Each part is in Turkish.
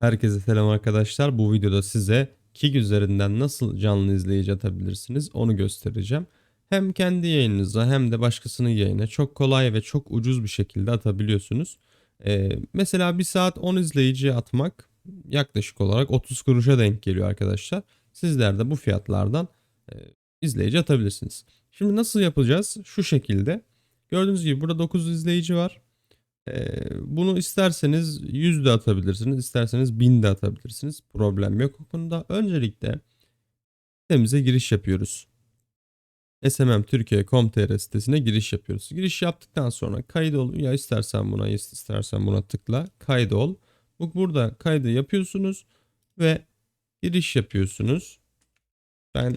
Herkese selam arkadaşlar. Bu videoda size Kik üzerinden nasıl canlı izleyici atabilirsiniz onu göstereceğim. Hem kendi yayınınıza hem de başkasının yayına çok kolay ve çok ucuz bir şekilde atabiliyorsunuz. Ee, mesela bir saat 10 izleyici atmak yaklaşık olarak 30 kuruşa denk geliyor arkadaşlar. Sizler de bu fiyatlardan e, izleyici atabilirsiniz. Şimdi nasıl yapacağız? Şu şekilde. Gördüğünüz gibi burada 9 izleyici var. Ee, bunu isterseniz 100 de atabilirsiniz, isterseniz 1000 de atabilirsiniz. Problem yok o konuda. Öncelikle sitemize giriş yapıyoruz. smmtürkiye.com.tr sitesine giriş yapıyoruz. Giriş yaptıktan sonra kaydol ya istersen buna istersen buna tıkla kaydol. Bu burada kaydı yapıyorsunuz ve giriş yapıyorsunuz. Ben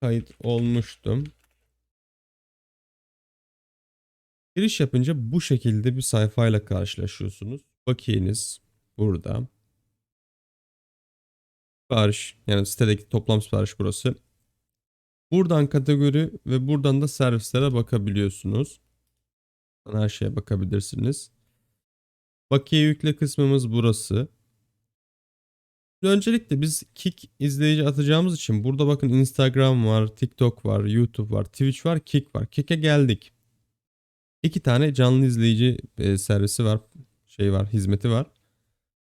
kayıt olmuştum. Giriş yapınca bu şekilde bir sayfayla karşılaşıyorsunuz. Bakiyeniz burada. Sipariş yani sitedeki toplam sipariş burası. Buradan kategori ve buradan da servislere bakabiliyorsunuz. Her şeye bakabilirsiniz. Bakiye yükle kısmımız burası. Öncelikle biz Kik izleyici atacağımız için burada bakın Instagram var, TikTok var, YouTube var, Twitch var, Kik var. Kik'e geldik. İki tane canlı izleyici e, servisi var. Şey var, hizmeti var.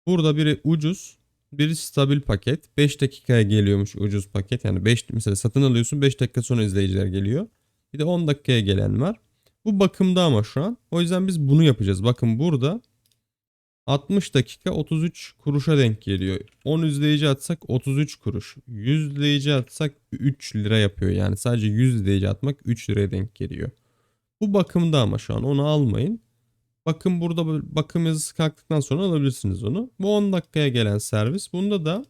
Burada biri ucuz, biri stabil paket. 5 dakikaya geliyormuş ucuz paket. Yani 5 mesela satın alıyorsun 5 dakika sonra izleyiciler geliyor. Bir de 10 dakikaya gelen var. Bu bakımda ama şu an. O yüzden biz bunu yapacağız. Bakın burada 60 dakika 33 kuruşa denk geliyor. 10 izleyici atsak 33 kuruş. 100 izleyici atsak 3 lira yapıyor. Yani sadece 100 izleyici atmak 3 liraya denk geliyor. Bu bakımda ama şu an onu almayın. Bakın burada bakım yazısı kalktıktan sonra alabilirsiniz onu. Bu 10 dakikaya gelen servis. Bunda da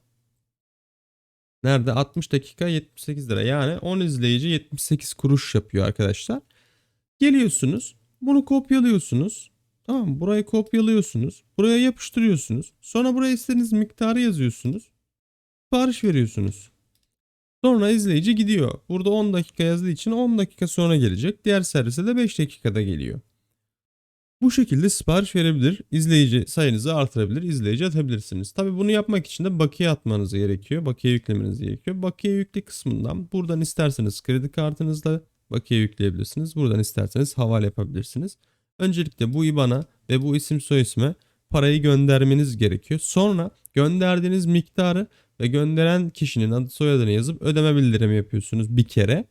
nerede 60 dakika 78 lira. Yani 10 izleyici 78 kuruş yapıyor arkadaşlar. Geliyorsunuz. Bunu kopyalıyorsunuz. Tamam? Burayı kopyalıyorsunuz. Buraya yapıştırıyorsunuz. Sonra buraya istediğiniz miktarı yazıyorsunuz. Sipariş veriyorsunuz. Sonra izleyici gidiyor. Burada 10 dakika yazdığı için 10 dakika sonra gelecek. Diğer servise de 5 dakikada geliyor. Bu şekilde sipariş verebilir, izleyici sayınızı artırabilir, izleyici atabilirsiniz. Tabi bunu yapmak için de bakiye atmanız gerekiyor. Bakiye yüklemeniz gerekiyor. Bakiye yükle kısmından buradan isterseniz kredi kartınızla bakiye yükleyebilirsiniz. Buradan isterseniz havale yapabilirsiniz. Öncelikle bu IBAN'a ve bu isim soyisme parayı göndermeniz gerekiyor. Sonra gönderdiğiniz miktarı ve gönderen kişinin adı soyadını yazıp ödeme bildirimi yapıyorsunuz bir kere.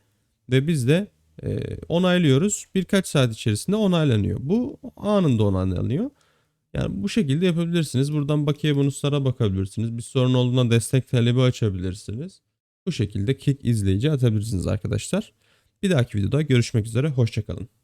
Ve biz de e, onaylıyoruz. Birkaç saat içerisinde onaylanıyor. Bu anında onaylanıyor. Yani bu şekilde yapabilirsiniz. Buradan bakiye bonuslara bakabilirsiniz. Bir sorun olduğunda destek talebi açabilirsiniz. Bu şekilde kick izleyici atabilirsiniz arkadaşlar. Bir dahaki videoda görüşmek üzere. Hoşçakalın.